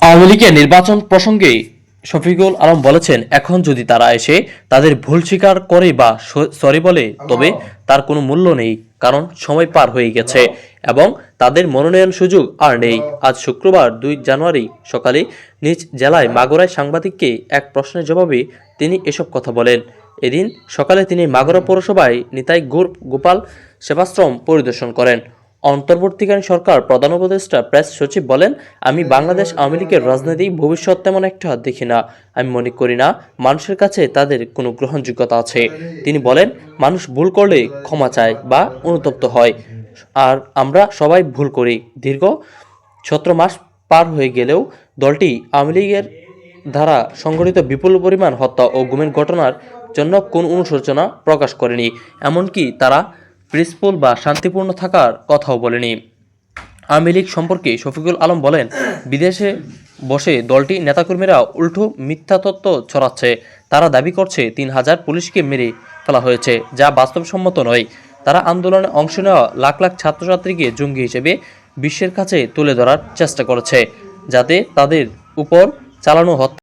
আওয়ামী লীগের নির্বাচন প্রসঙ্গে শফিকুল আলম বলেছেন, এখন যদি তারা এসে তাদের ভুল স্বীকার করে বা সরি বলে, তবে তার কোনো মূল্য নেই, কারণ সময় পার হয়ে গেছে এবং তাদের মনোনয়ন সুযোগ আর নেই। আজ শুক্রবার দুই জানুয়ারি সকালে নিজ জেলায় মাগুরায় সাংবাদিককে এক প্রশ্নের জবাবে তিনি এসব কথা বলেন। এদিন সকালে তিনি মাগুরা পৌরসভায় নিতাই গোপাল সেবাশ্রম পরিদর্শন করেন। অন্তর্বর্তীকালীন সরকার প্রধান উপদেষ্টা প্রেস সচিব বলেন আমি বাংলাদেশ আওয়ামী লীগের রাজনৈতিক ভবিষ্যৎ তেমন একটা দেখি না। আমি মনে করি না মানুষের কাছে তাদের কোনো গ্রহণযোগ্যতা আছে। তিনি বলেন মানুষ ভুল করলে ক্ষমা চায় বা অনুতপ্ত হয়। আর আমরা সবাই ভুল করি। দীর্ঘ সতেরো মাস পার হয়ে গেলেও দলটি আওয়ামী লীগের দ্বারা সংঘটিত বিপুল পরিমাণ হত্যা ও গুমের ঘটনার জন্য কোন অনুশোচনা প্রকাশ করেনি। এমনকি তারা পিসফুল বা শান্তিপূর্ণ থাকার কথাও বলেনি। আওয়ামী লীগ সম্পর্কে শফিকুল আলম বলেন, বিদেশে বসে দলটি নেতাকর্মীরা উল্টো মিথ্যা তত্ত্ব ছড়াচ্ছে। তারা দাবি করছে, তিন হাজার পুলিশকে মেরে ফেলা হয়েছে, যা বাস্তবসম্মত নয়। তারা আন্দোলনে অংশ নেওয়া লাখ লাখ ছাত্রছাত্রীকে জঙ্গি হিসেবে বিশ্বের কাছে তুলে ধরার চেষ্টা করেছে, যাতে তাদের উপর চালানো হত্যা